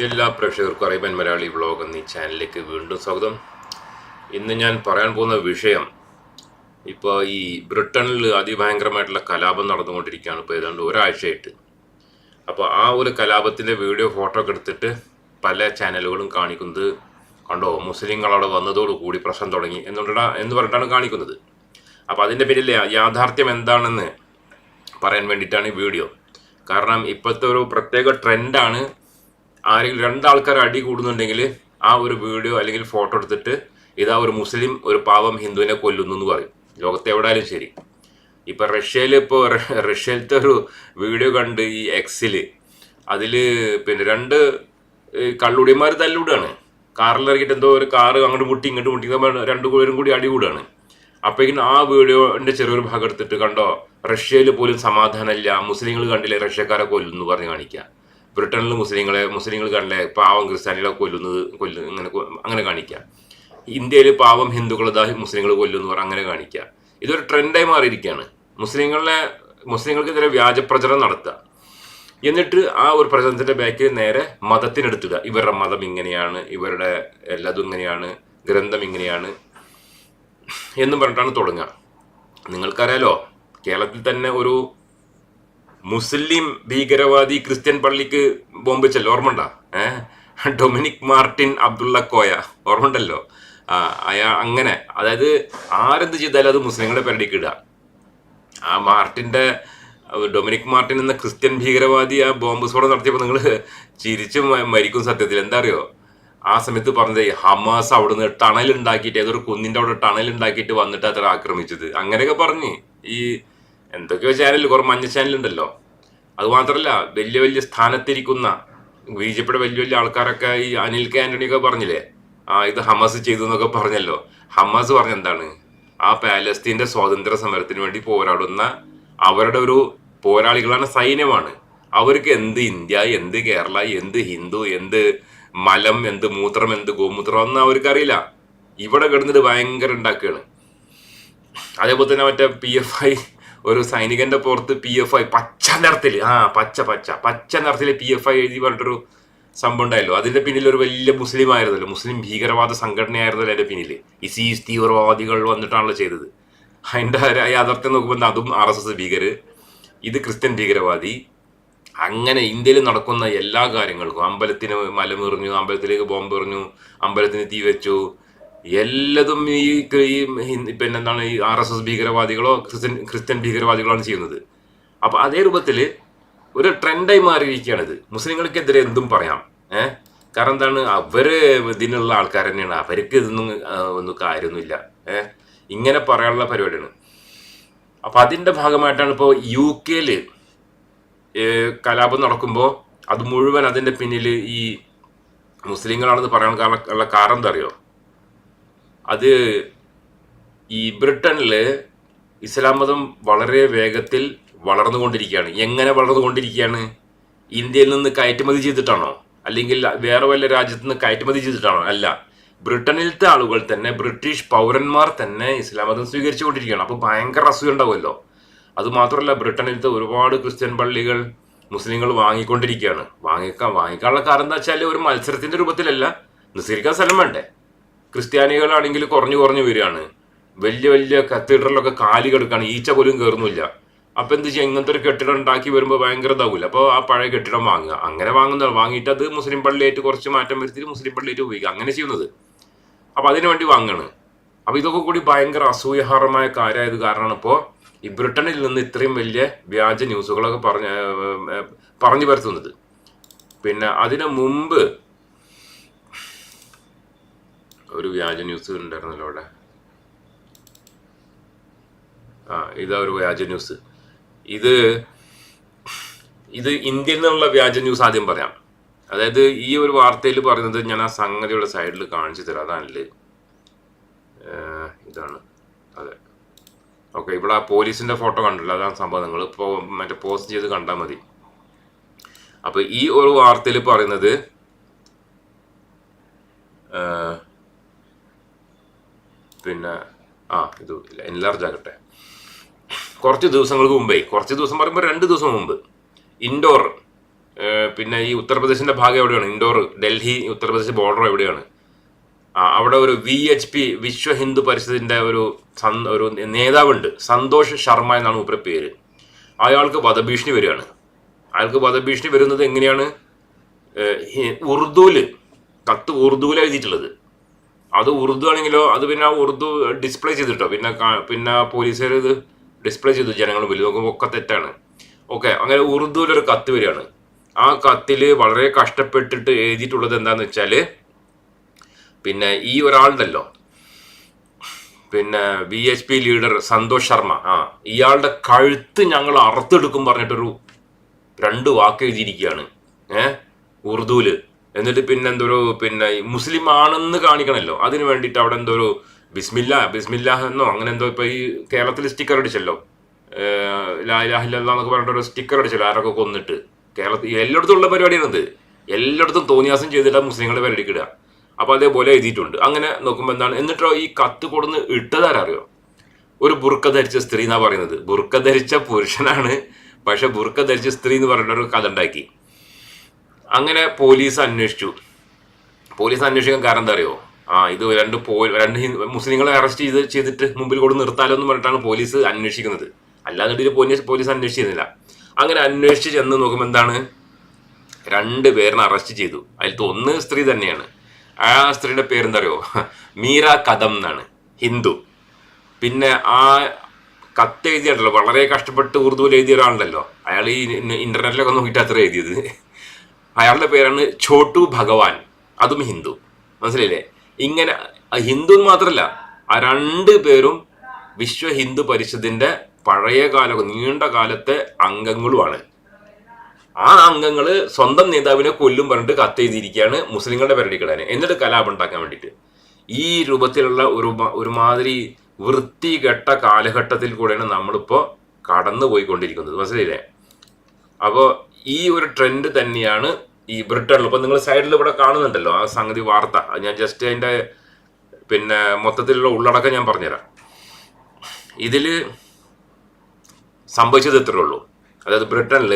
എല്ലാ പ്രേക്ഷകർക്കും Arabian Malayali vlog എന്നീ ചാനലിലേക്ക് വീണ്ടും സ്വാഗതം. ഇന്ന് ഞാൻ പറയാൻ പോകുന്ന വിഷയം ഇപ്പോൾ ഈ ബ്രിട്ടനിൽ അതിഭയങ്കരമായിട്ടുള്ള കലാപം നടന്നുകൊണ്ടിരിക്കുകയാണ് ഇപ്പോൾ ഏതാണ്ട് ഒരാഴ്ചയായിട്ട്. അപ്പോൾ ആ ഒരു കലാപത്തിന്റെ വീഡിയോ ഫോട്ടോ ഒക്കെ എടുത്തിട്ട് പല ചാനലുകളും കാണിക്കുന്നത് കണ്ടോ? മുസ്ലിങ്ങൾ അവിടെ വന്നതോടുകൂടി പ്രശ്നം തുടങ്ങി എന്നുകൊണ്ടാ എന്ന് പറഞ്ഞിട്ടാണ് കാണിക്കുന്നത്. അപ്പോൾ അതിന്റെ പേരിൽ യാഥാർത്ഥ്യം എന്താണെന്ന് പറയാൻ വേണ്ടിയിട്ടാണ് ഈ വീഡിയോ. കാരണം ഇപ്പോഴത്തെ ഒരു പ്രത്യേക ട്രെൻഡാണ് ആരെങ്കിലും രണ്ടാൾക്കാർ അടി കൂടുന്നുണ്ടെങ്കിൽ ആ ഒരു വീഡിയോ അല്ലെങ്കിൽ ഫോട്ടോ എടുത്തിട്ട് ഇതാ ഒരു മുസ്ലിം ഒരു പാവം ഹിന്ദുവിനെ കൊല്ലുന്നു എന്ന് പറയും. ലോകത്ത് എവിടെയാലും ശരി. ഇപ്പൊ റഷ്യയിൽ ഇപ്പോൾ റഷ്യയിലത്തെ ഒരു വീഡിയോ കണ്ട് ഈ എക്സിൽ അതിൽ പിന്നെ രണ്ട് കള്ളുടിയന്മാർ കാറിൽ കാറിലിറങ്ങിയിട്ട് എന്തോ ഒരു കാറ് അങ്ങോട്ട് മുട്ടി ഇങ്ങോട്ട് മുട്ടി രണ്ടു പേരും കൂടി അടി കൂടുകയാണ് അപ്പോഴേക്കും ആ വീഡിയോന്റെ ചെറിയൊരു ഭാഗം എടുത്തിട്ട് കണ്ടോ റഷ്യയിൽ പോലും സമാധാനമില്ല മുസ്ലിങ്ങൾ കണ്ടില്ലേ റഷ്യക്കാരെ കൊല്ലുന്നു പറഞ്ഞ് കാണിക്കുക. ബ്രിട്ടനിൽ മുസ്ലിങ്ങളെ മുസ്ലിങ്ങൾ കണ്ടില്ലേ പാവം ക്രിസ്ത്യാനികളെ കൊല്ലുന്നത് കൊല്ലു അങ്ങനെ അങ്ങനെ കാണിക്കുക ഇന്ത്യയിൽ പാവം ഹിന്ദുക്കളെ ദാ മുസ്ലിങ്ങൾ കൊല്ലുന്നു പറഞ്ഞ് അങ്ങനെ കാണിക്കുക ഇതൊരു ട്രെൻഡായി മാറിയിരിക്കുകയാണ് മുസ്ലിങ്ങളെ മുസ്ലിങ്ങൾക്കെതിരെ വ്യാജ പ്രചരണം നടത്തുക എന്നിട്ട് ആ ഒരു പ്രചരണത്തിന്റെ ബാക്കിൽ നേരെ മതത്തിനെടുത്തിടുക. ഇവരുടെ മതം ഇങ്ങനെയാണ് ഇവരുടെ എല്ലാതും ഇങ്ങനെയാണ് ഗ്രന്ഥം ഇങ്ങനെയാണ് എന്നും പറഞ്ഞിട്ടാണ് തുടങ്ങുക നിങ്ങൾക്കറിയാലോ കേരളത്തിൽ തന്നെ ഒരു മുസ്ലിം ഭീകരവാദി ക്രിസ്ത്യൻ പള്ളിക്ക് ബോംബിച്ചല്ലോ ഓർമ്മണ്ട ഏഹ് ഡൊമിനിക് മാർട്ടിൻ അബ്ദുള്ള കോയ ഓർമ്മണ്ടല്ലോ അയാ അങ്ങനെ. അതായത് ആരെന്ത് ചെയ്താലും അത് മുസ്ലിങ്ങളുടെ പേരടിക്ക് ഇടുക. ആ മാർട്ടിന്റെ അഹ് ഡൊമിനിക് മാർട്ടിൻ എന്ന ക്രിസ്ത്യൻ ഭീകരവാദി ആ ബോംബ് സ്ഫോടനം നടത്തിയപ്പോൾ നിങ്ങൾ ചിരിച്ചു മരിക്കും സത്യത്തിൽ. എന്താ അറിയോ ആ സമയത്ത് പറഞ്ഞത് ഹമാസ് അവിടുന്ന് ടണൽ ഉണ്ടാക്കിയിട്ട് ഏതൊരു കുന്നിന്റെ അവിടെ ടണൽ ഉണ്ടാക്കിയിട്ട് വന്നിട്ട് അത്ര ആക്രമിച്ചത്. അങ്ങനെയൊക്കെ പറഞ്ഞ് ഈ എന്തൊക്കെയോ ചാനൽ കുറെ മഞ്ഞ ചാനൽ ഉണ്ടല്ലോ. അത് മാത്രമല്ല വലിയ വലിയ സ്ഥാനത്തിരിക്കുന്ന ബി ജെ പിയുടെ വലിയ വലിയ ആൾക്കാരൊക്കെ ഈ അനിൽ കെ ആന്റണി ഒക്കെ പറഞ്ഞില്ലേ? ആ ഇത് ഹമാസ് ചെയ്തു എന്നൊക്കെ പറഞ്ഞല്ലോ. ഹമാസ് പറഞ്ഞ എന്താണ്? ആ പാലസ്തീന്റെ സ്വാതന്ത്ര്യ സമരത്തിന് വേണ്ടി പോരാടുന്ന അവരുടെ ഒരു പോരാളികളാണ് സൈന്യമാണ്. അവർക്ക് എന്ത് ഇന്ത്യ എന്ത് കേരള എന്ത് ഹിന്ദു എന്ത് മലം എന്ത് മൂത്രം എന്ത് ഗോമൂത്രം ഒന്നും അവർക്കറിയില്ല. ഇവിടെ കിടന്നിട്ട് ഭയങ്കര ഉണ്ടാക്കുകയാണ്. അതേപോലെ തന്നെ മറ്റേ പി എഫ് ഐ ഒരു സൈനികന്റെ പുറത്ത് പി എഫ് ഐ പച്ച നിറത്തിൽ ആ പച്ച പച്ച. പച്ച നിറത്തിൽ പി എഫ് ഐ എഴുതി പറഞ്ഞിട്ടൊരു സംഭവം ഉണ്ടായല്ലോ. അതിന്റെ പിന്നിൽ ഒരു വലിയ മുസ്ലിം ആയിരുന്നല്ലോ. മുസ്ലിം ഭീകരവാദ സംഘടനയായിരുന്നല്ലോ അതിന്റെ പിന്നിൽ ഇസീസ് തീവ്രവാദികൾ വന്നിട്ടാണല്ലോ ചെയ്തത്. അതിന്റെ യാഥാർത്ഥ്യം നോക്കുമ്പോൾ അതും ആർ എസ് എസ് ഭീകര് ഇത് ക്രിസ്ത്യൻ ഭീകരവാദി. അങ്ങനെ ഇന്ത്യയിൽ നടക്കുന്ന എല്ലാ കാര്യങ്ങൾക്കും അമ്പലത്തിന് മലമെറിഞ്ഞു അമ്പലത്തിലേക്ക് ബോംബ് എറിഞ്ഞു അമ്പലത്തിന് തീ വെച്ചു എല്ലാതും ഈ പിന്നെ എന്താണ് ഈ ആർ എസ് എസ് ഭീകരവാദികളോ ക്രിസ്ത്യൻ ക്രിസ്ത്യൻ ഭീകരവാദികളാണ് ചെയ്യുന്നത്. അപ്പൊ അതേ രൂപത്തിൽ ഒരു ട്രെൻഡായി മാറിയിരിക്കുകയാണിത്. മുസ്ലിങ്ങൾക്കെതിരെ എന്തും പറയാം. ഏഹ് കാരണം എന്താണ്? അവർ ഇതിനുള്ള ആൾക്കാർ തന്നെയാണ്. അവർക്ക് ഇതൊന്നും ഒന്നും കാര്യമൊന്നുമില്ല. ഏഹ് ഇങ്ങനെ പറയാനുള്ള പരിപാടിയാണ്. അപ്പൊ അതിന്റെ ഭാഗമായിട്ടാണ് ഇപ്പോൾ യു കെയിൽ കലാപം നടക്കുമ്പോൾ അത് മുഴുവൻ അതിന്റെ പിന്നിൽ ഈ മുസ്ലിങ്ങളാണെന്ന് പറയാനുള്ള കാരണം കാരണം എന്താ അറിയോ? അത് ഈ ബ്രിട്ടനിൽ ഇസ്ലാം മതം വളരെ വേഗത്തിൽ വളർന്നുകൊണ്ടിരിക്കുകയാണ്. എങ്ങനെ വളർന്നുകൊണ്ടിരിക്കുകയാണ്? ഇന്ത്യയിൽ നിന്ന് കയറ്റുമതി ചെയ്തിട്ടാണോ? അല്ലെങ്കിൽ വേറെ വല്ല രാജ്യത്ത് നിന്ന് കയറ്റുമതി ചെയ്തിട്ടാണോ? അല്ല. ബ്രിട്ടനിലത്തെ ആളുകൾ തന്നെ ബ്രിട്ടീഷ് പൗരന്മാർ തന്നെ ഇസ്ലാം മതം സ്വീകരിച്ചുകൊണ്ടിരിക്കുകയാണ്. അപ്പോൾ ഭയങ്കര അസൂയ ഉണ്ടാവുമല്ലോ. അതുമാത്രമല്ല ബ്രിട്ടനിലത്തെ ഒരുപാട് ക്രിസ്ത്യൻ പള്ളികൾ മുസ്ലിങ്ങൾ വാങ്ങിക്കൊണ്ടിരിക്കുകയാണ്. വാങ്ങിക്കാൻ വാങ്ങിക്കാനുള്ള കാരണം എന്താ വെച്ചാൽ ഒരു മത്സരത്തിന്റെ രൂപത്തിലല്ല. നിസ്കരിക്കാൻ സ്ഥലം വേണ്ടേ? ക്രിസ്ത്യാനികളാണെങ്കിൽ കുറഞ്ഞു കുറഞ്ഞു വരികയാണ്. വലിയ വലിയ കത്തീഡ്രലൊക്കെ കാലി കിടക്കാണ് ഈച്ച പോലും കയറുന്നില്ല. അപ്പൊ എന്ത് ചെയ്യുക ഇങ്ങനത്തെ ഒരു കെട്ടിടം ഉണ്ടാക്കി വരുമ്പോൾ ഭയങ്കര ഇതാവില്ല അപ്പോൾ ആ പഴയ കെട്ടിടം വാങ്ങുക. അങ്ങനെ വാങ്ങുന്ന വാങ്ങിയിട്ട് അത് മുസ്ലിം പള്ളിയായിട്ട് കുറച്ച് മാറ്റം വരുത്തിയിട്ട് മുസ്ലിം പള്ളിയായിട്ട് ഉപയോഗിക്കുക. അങ്ങനെ ചെയ്യുന്നത്. അപ്പൊ അതിനു വേണ്ടി വാങ്ങാണ്. അപ്പൊ ഇതൊക്കെ കൂടി ഭയങ്കര അസൂയഹാരമായ കാര്യമായത് കാരണമാണ് ഇപ്പോൾ ഈ ബ്രിട്ടനിൽ നിന്ന് ഇത്രയും വലിയ വ്യാജ ന്യൂസുകളൊക്കെ പറഞ്ഞ പറഞ്ഞു പരത്തുന്നത്. പിന്നെ അതിനു മുമ്പ് ഒരു വ്യാജ ന്യൂസ് ഉണ്ടായിരുന്നല്ലോ അവിടെ? ആ ഇതാ ഒരു വ്യാജ ന്യൂസ് ഇത് ഇത് ഇന്ത്യയിൽ നിന്നുള്ള വ്യാജ ന്യൂസ് ആദ്യം പറയാം. അതായത് ഈ ഒരു വാർത്തയിൽ പറയുന്നത് ഞാൻ ആ സംഗതിയുടെ സൈഡിൽ കാണിച്ചു തരാം. അതാണല്ലേ ഇതാണ്. അതെ. ഓക്കെ ഇവിടെ ആ പോലീസിന്റെ ഫോട്ടോ കണ്ടല്ലോ അതാണ് സംഭവം. നിങ്ങൾ ഇപ്പോൾ മറ്റേ പോസ്റ്റ് ചെയ്ത് കണ്ടാൽ മതി. അപ്പോൾ ഈ ഒരു വാർത്തയിൽ പറയുന്നത് പിന്നെ ആ ഇത് എൻലാർജ് ആകട്ടെ. കുറച്ച് ദിവസങ്ങൾക്ക് മുമ്പേ കുറച്ച് ദിവസം പറയുമ്പോൾ രണ്ട് ദിവസം മുമ്പ് ഇൻഡോർ പിന്നെ ഈ ഉത്തർപ്രദേശിന്റെ ഭാഗം എവിടെയാണ്? ഇൻഡോർ ഡൽഹി ഉത്തർപ്രദേശ് ബോർഡർ എവിടെയാണ്? അവിടെ ഒരു V H P Vishwa Hindu പരിഷത്തിന്റെ ഒരു ഒരു നേതാവുണ്ട് സന്തോഷ് ശർമ്മ എന്നാണ് ഉപ്ര പേര്. അയാൾക്ക് വധഭീഷണി വരികയാണ്. അയാൾക്ക് വധഭീഷണി വരുന്നത് എങ്ങനെയാണ്? ഉറുദുവിൽ കത്ത് ഉറുദുവിൽ എഴുതിയിട്ടുള്ളത്. അത് ഉറുദു ആണെങ്കിലോ അത് പിന്നെ ഉറുദു ഡിസ്പ്ലേ ചെയ്തിട്ടോ. പിന്നെ പിന്നെ പോലീസുകാർ ഇത് ഡിസ്പ്ലേ ചെയ്തു. ജനങ്ങൾ മുന്നിൽ നോക്കുമ്പോൾ ഒക്കെ തെറ്റാണ്. ഓക്കെ അങ്ങനെ ഉറുദുവിലൊരു കത്ത് വരികയാണ്. ആ കത്തിൽ വളരെ കഷ്ടപ്പെട്ടിട്ട് എഴുതിയിട്ടുള്ളത് എന്താണെന്ന് വെച്ചാൽ പിന്നെ ഈ ഒരാളുണ്ടല്ലോ. പിന്നെ V H P leader Santosh Sharma. ആ ഇയാളുടെ കഴുത്ത് ഞങ്ങൾ അറുത്തെടുക്കും പറഞ്ഞിട്ടൊരു രണ്ട് വാക്ക് എഴുതിയിരിക്കുകയാണ്. ഏഹ് ഉറുദുവിൽ. എന്നിട്ട് പിന്നെ എന്തൊരു പിന്നെ മുസ്ലിം ആണെന്ന് കാണിക്കണമല്ലോ അതിന് വേണ്ടിയിട്ട് അവിടെ എന്തോ ഒരു ബിസ്മില്ല ബിസ്മില്ല എന്നോ അങ്ങനെ എന്തോ ഇപ്പൊ ഈ കേരളത്തിൽ സ്റ്റിക്കർ അടിച്ചല്ലോ. ലാഹില്ല എന്നൊക്കെ പറഞ്ഞിട്ട് ഒരു സ്റ്റിക്കർ അടിച്ചല്ലോ ആരൊക്കെ കൊന്നിട്ട്. കേരളത്തിൽ എല്ലായിടത്തും ഉള്ള പരിപാടിയാണിത്. എല്ലായിടത്തും തോന്നിയാസം ചെയ്തിട്ട് മുസ്ലിങ്ങളുടെ പരിപാടിക്കിടുക അപ്പോൾ അപ്പൊ അതേപോലെ എഴുതിയിട്ടുണ്ട്. അങ്ങനെ നോക്കുമ്പോൾ എന്താണ് എന്നിട്ടോ ഈ കത്ത് കൊടുന്ന് ഇട്ടതാരറിയോ? ഒരു ബുർക്ക ധരിച്ച സ്ത്രീ എന്നാ പറയുന്നത്. ബുർക്ക ധരിച്ച പുരുഷനാണ് പക്ഷെ ബുർക്ക ധരിച്ച സ്ത്രീ എന്ന് പറഞ്ഞിട്ട് ഒരു കഥ ഉണ്ടാക്കി. അങ്ങനെ പോലീസ് അന്വേഷിച്ചു. പോലീസ് അന്വേഷിക്കാൻ കാരണം എന്താ അറിയോ? ആ ഇത് രണ്ട് പോ രണ്ട് മുസ്ലിങ്ങളെ അറസ്റ്റ് ചെയ്ത് ചെയ്തിട്ട് മുമ്പിൽ കൊണ്ട് നിർത്താലോ എന്ന് പറഞ്ഞിട്ടാണ് പോലീസ് അന്വേഷിക്കുന്നത്. അല്ലാതെ പോലീസ് പോലീസ് അന്വേഷിച്ചിരുന്നില്ല. അങ്ങനെ അന്വേഷിച്ച് ചെന്ന് നോക്കുമ്പോൾ എന്താണ്? രണ്ട് പേരിനെ അറസ്റ്റ് ചെയ്തു. അതിലത്തെ ഒന്ന് സ്ത്രീ തന്നെയാണ്. ആ സ്ത്രീയുടെ പേരെന്താ അറിയോ? മീര കദം എന്നാണ്. ഹിന്ദു. പിന്നെ ആ കത്ത് എഴുതിയാണല്ലോ വളരെ കഷ്ടപ്പെട്ട് ഉറുദുവിൽ എഴുതിയ ഒരാളുണ്ടല്ലോ. അയാൾ ഈ ഇന്റർനെറ്റിലൊക്കെ നോക്കിയിട്ട് അത്ര എഴുതിയത്. അയാളുടെ പേരാണ് ഛോട്ടു ഭഗവാൻ. അതും ഹിന്ദു. മനസ്സിലായില്ലേ? ഇങ്ങനെ ഹിന്ദു മാത്രമല്ല ആ രണ്ട് പേരും വിശ്വ ഹിന്ദു പരിഷത്തിന്റെ പഴയ കാല നീണ്ട കാലത്തെ അംഗങ്ങളുമാണ്. ആ അംഗങ്ങൾ സ്വന്തം നേതാവിനെ കൊല്ലും പറഞ്ഞിട്ട് കത്തെഴുതിയിരിക്കുകയാണ് മുസ്ലിങ്ങളുടെ പരിപാടിക്കിടാൻ എന്നിട്ട് കലാപം ഉണ്ടാക്കാൻ വേണ്ടിയിട്ട്. ഈ രൂപത്തിലുള്ള ഒരു ഒരുമാതിരി വൃത്തികെട്ട കാലഘട്ടത്തിൽ കൂടെയാണ് നമ്മളിപ്പോൾ കടന്നു പോയിക്കൊണ്ടിരിക്കുന്നത് മനസ്സിലായില്ലേ? അപ്പോൾ ഈ ഒരു ട്രെൻഡ് തന്നെയാണ് ഈ ബ്രിട്ടനിൽ ഇപ്പൊ നിങ്ങൾ സൈഡിൽ ഇവിടെ കാണുന്നുണ്ടല്ലോ ആ സംഗതി വാർത്ത. ഞാൻ ജസ്റ്റ് അതിന്റെ പിന്നെ മൊത്തത്തിലുള്ള ഉള്ളടക്കം ഞാൻ പറഞ്ഞുതരാം. ഇതിൽ സംഭവിച്ചത് ഇത്രേ ഉള്ളൂ. അതായത് ബ്രിട്ടനിൽ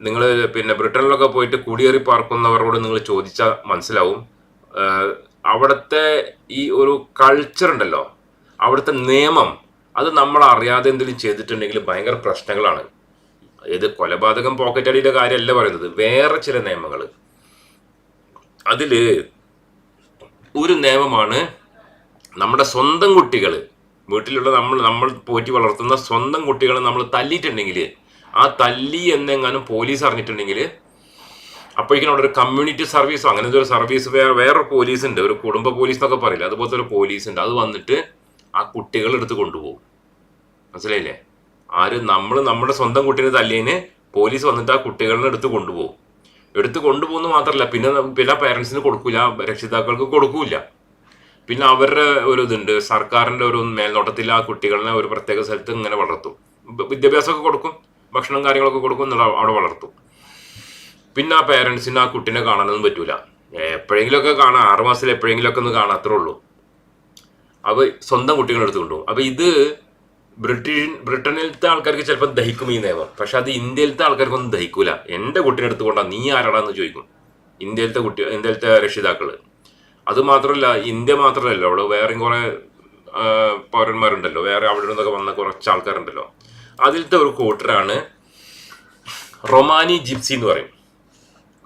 നിങ്ങൾ പിന്നെ ബ്രിട്ടനിലൊക്കെ പോയിട്ട് കുടിയേറി പാർക്കുന്നവരോട് നിങ്ങൾ ചോദിച്ചാൽ മനസ്സിലാവും. അവിടുത്തെ ഈ ഒരു കൾച്ചർ ഉണ്ടല്ലോ അവിടുത്തെ നിയമം അത് നമ്മൾ അറിയാതെ എന്തെങ്കിലും ചെയ്തിട്ടുണ്ടെങ്കിൽ ഭയങ്കര പ്രശ്നങ്ങളാണ്. ഇത് കൊലപാതകം പോക്കറ്റ് അടിയുടെ കാര്യമല്ല പറയുന്നത്. വേറെ ചില നിയമങ്ങൾ. അതിൽ ഒരു നിയമമാണ് നമ്മുടെ സ്വന്തം കുട്ടികൾ വീട്ടിലുള്ള നമ്മൾ നമ്മൾ പോറ്റി വളർത്തുന്ന സ്വന്തം കുട്ടികളെ നമ്മൾ തല്ലിയിട്ടുണ്ടെങ്കിൽ ആ തല്ലി എന്നെങ്ങാനും പോലീസ് അറിഞ്ഞിട്ടുണ്ടെങ്കിൽ അപ്പോഴേക്കും അവിടെ ഒരു കമ്മ്യൂണിറ്റി സർവീസോ അങ്ങനത്തെ ഒരു സർവീസ് വേറെ വേറൊരു പോലീസ് ഉണ്ട്. ഒരു കുടുംബ പോലീസ് എന്നൊക്കെ പറയില്ല? അതുപോലത്തെ ഒരു പോലീസ് ഉണ്ട്. അത് വന്നിട്ട് ആ കുട്ടികളെടുത്ത് കൊണ്ടുപോകും. മനസ്സിലായില്ലേ? ആര് നമ്മൾ നമ്മുടെ സ്വന്തം കുട്ടീനെ തല്ലിയതിന് പോലീസ് വന്നിട്ട് ആ കുട്ടികളെ എടുത്ത് കൊണ്ടുപോകും. എടുത്ത് കൊണ്ടുപോകുന്നു മാത്രമല്ല പിന്നെ പിന്നെ പേരൻസിന് കൊടുക്കൂല രക്ഷിതാക്കൾക്ക് കൊടുക്കൂല. പിന്നെ അവരുടെ ഒരു ഇതുണ്ട് സർക്കാരിന്റെ ഒരു മേൽനോട്ടത്തിൽ ആ കുട്ടികളെ ഒരു പ്രത്യേക സ്ഥലത്ത് ഇങ്ങനെ വളർത്തും. വിദ്യാഭ്യാസമൊക്കെ കൊടുക്കും ഭക്ഷണം കാര്യങ്ങളൊക്കെ കൊടുക്കും എന്നിട്ട് അവിടെ വളർത്തും. പിന്നെ ആ പേരൻസിന് ആ കുട്ടീനെ കാണാനൊന്നും പറ്റൂല. എപ്പോഴെങ്കിലുമൊക്കെ കാണാം ആറുമാസത്തിൽ എപ്പോഴെങ്കിലുമൊക്കെ ഒന്ന് കാണാം അത്രേ ഉള്ളൂ. അപ്പോൾ സ്വന്തം കുട്ടികളെ എടുത്ത് കൊണ്ടുപോകും. അപ്പോൾ ഇത് ബ്രിട്ടീഷ് ബ്രിട്ടനിലത്തെ ആൾക്കാർക്ക് ചിലപ്പോൾ ദഹിക്കും ഈ നിയമം. പക്ഷെ അത് ഇന്ത്യയിലത്തെ ആൾക്കാർക്കൊന്നും ദഹിക്കൂല. എന്റെ കുട്ടീനെ എടുത്തുകൊണ്ടാ നീ ആരാടാന്ന് ചോദിക്കും. ഇന്ത്യയിലത്തെ കുട്ടി ഇന്ത്യയിലത്തെ രക്ഷിതാക്കൾ അത് മാത്രമല്ല ഇന്ത്യ മാത്രമല്ല അവിടെ വേറെയും കുറെ പൗരന്മാരുണ്ടല്ലോ. വേറെ അവിടെ നിന്നൊക്കെ വന്ന കുറച്ച് ആൾക്കാരുണ്ടല്ലോ. അതിലത്തെ ഒരു കൂട്ടരാണ് റൊമാനി ജിപ്സി എന്ന് പറയും.